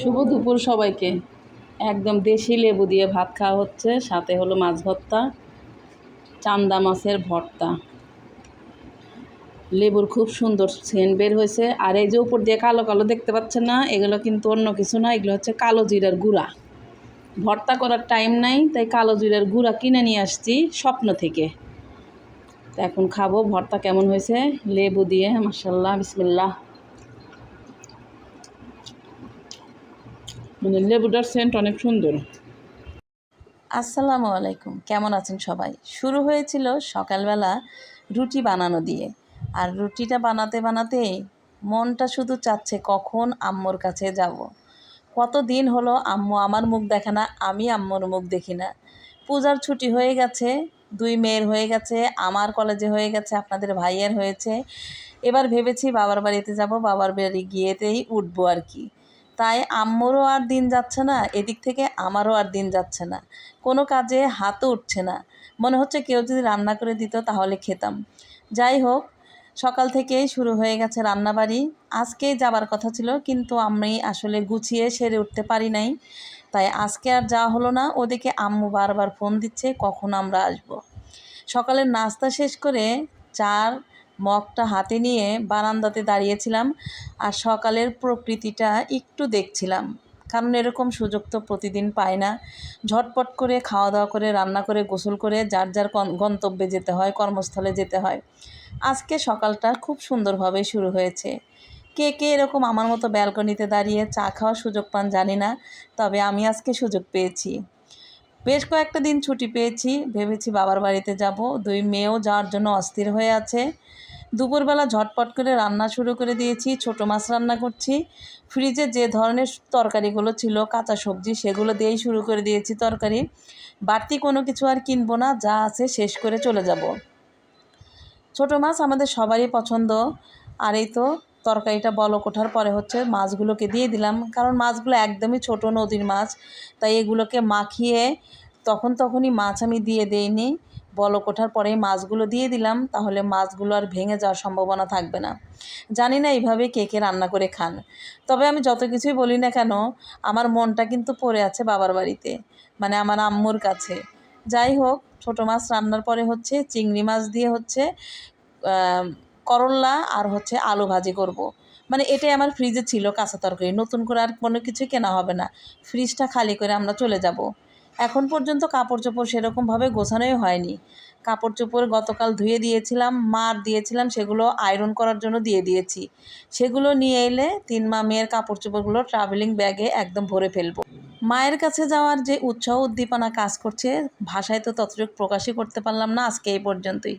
শুভ দুপুর সবাইকে। একদম দেশি লেবু দিয়ে ভাত খাওয়া হচ্ছে, সাথে হলো মাছ ভর্তা, চান্দা মাছের ভর্তা। লেবুর খুব সুন্দর সেন্ট বের হয়েছে। আর এই যে উপর দিয়ে কালো কালো দেখতে পাচ্ছেন না, এগুলো কিন্তু অন্য কিছু না, এগুলো হচ্ছে কালো জিরার গুঁড়া। ভর্তা করার টাইম নাই, তাই কালো জিরার গুঁড়া কিনে নিয়ে আসছি স্বপ্ন থেকে। তো এখন খাব, ভর্তা কেমন হয়েছে? লেবু দিয়ে মাসাল্লাহ বিসমিল্লাহ। মানে লেবুটার সেন্ট অনেক সুন্দর। আসসালামু আলাইকুম, কেমন আছেন সবাই? শুরু হয়েছিল সকালবেলা রুটি বানানো দিয়ে। আর রুটিটা বানাতে বানাতে মনটা শুধু চাচ্ছে কখন আম্মুর কাছে যাব। কত দিন হলো আম্মু আমার মুখ দেখে না, আমি আম্মুর মুখ দেখি না। পূজার ছুটি হয়ে গেছে, দুই মেয়ের হয়ে গেছে, আমার কলেজে হয়ে গেছে, আপনাদের ভাইয়ের হয়েছে। এবার ভেবেছি বাবার বাড়িতে যাব, বাবার বাড়ি গিয়েতেই উঠবো আর কি। তাই আম্মুরও আর দিন যাচ্ছে না, এদিক থেকে আমারও আর দিন যাচ্ছে না। কোনো কাজে হাতও উঠছে না। মনে হচ্ছে কেউ যদি রান্না করে দিত তাহলে খেতাম। যাই হোক, সকাল থেকেই শুরু হয়ে গেছে রান্নাবাড়ি। আজকেই যাবার কথা ছিল, কিন্তু আমি আসলে গুছিয়ে সেরে উঠতে পারি নাই। তাই আজকে আর যাওয়া হলো না। ওদিকে আম্মু বারবার ফোন দিচ্ছে, কখন আমরা আসব। সকালের নাস্তা শেষ করে চার মগটা হাতে নিয়ে বারান্দাতে দাঁড়িয়েছিলাম আর সকালের প্রকৃতিটা একটু দেখছিলাম। কারণ এরকম সুযোগ তো প্রতিদিন পায় না। ঝটপট করে খাওয়া দাওয়া করে, রান্না করে, গোসল করে যার যার গন্তব্যে যেতে হয়, কর্মস্থলে যেতে হয়। আজকে সকালটা খুব সুন্দরভাবে শুরু হয়েছে। কে কে এরকম আমার মতো ব্যালকনিতে দাঁড়িয়ে চা খাওয়ার সুযোগ পান জানি না, তবে আমি আজকে সুযোগ পেয়েছি। বেশ কয়েকটা দিন ছুটি পেয়েছি। ভেবেছি বাবার বাড়িতে যাব। দুই মেয়েও যাওয়ার জন্য অস্থির হয়ে আছে। দুপুরবেলা ঝটপট করে রান্না শুরু করে দিয়েছি। ছোট মাছ রান্না করছি। ফ্রিজে যে ধরনের তরকারিগুলো ছিল, কাঁচা সবজি, সেগুলো দিয়েই শুরু করে দিয়েছি তরকারি। বাড়তি কোনো কিছু আর কিনবো না, যা আছে শেষ করে চলে যাব। ছোট মাছ আমাদের সবারই পছন্দ। আর এই তো তরকারিটা বলক ওঠার পরে হচ্ছে মাছগুলোকে দিয়ে দিলাম। কারণ মাছগুলো একদমই ছোট নদীর মাছ, তাই এগুলোকে মাখিয়ে তখন তখনই মাছ আমি দিয়ে দেইনি। বলক ওঠার পরেই মাছগুলো দিয়ে দিলাম, তাহলে মাছগুলো আর ভেঙে যাওয়ার সম্ভাবনা থাকবে না। জানি না এইভাবে কে কে রান্না করে খান। তবে আমি যত কিছুই বলি না কেন, আমার মনটা কিন্তু পড়ে আছে বাবার বাড়িতে মানে আমার আম্মুর কাছে। যাই হোক, ছোটো মাছ রান্নার পরে হচ্ছে চিংড়ি মাছ দিয়ে হচ্ছে করল্লা আর হচ্ছে আলু ভাজি করব। মানে এটাই আমার ফ্রিজে ছিল কাঁচা তরকারি। নতুন করে আর কোনো কিছু কেনা হবে না। ফ্রিজটা খালি করে আমরা চলে যাব। এখন পর্যন্ত কাপড় চোপড় সেরকমভাবে গোছানোই হয়নি। কাপড় চোপড় গতকাল ধুয়ে দিয়েছিলাম, মার দিয়েছিলাম, সেগুলো আয়রন করার জন্য দিয়ে দিয়েছি। সেগুলো নিয়ে এলে তিন মা মেয়ের কাপড় চোপড়গুলো ট্রাভেলিং ব্যাগে একদম ভরে ফেলব। মায়ের কাছে যাওয়ার যে উৎসাহ উদ্দীপনা কাজ করছে, ভাষায় তো ততটুকু প্রকাশই করতে পারলাম না আজকে এই পর্যন্তই।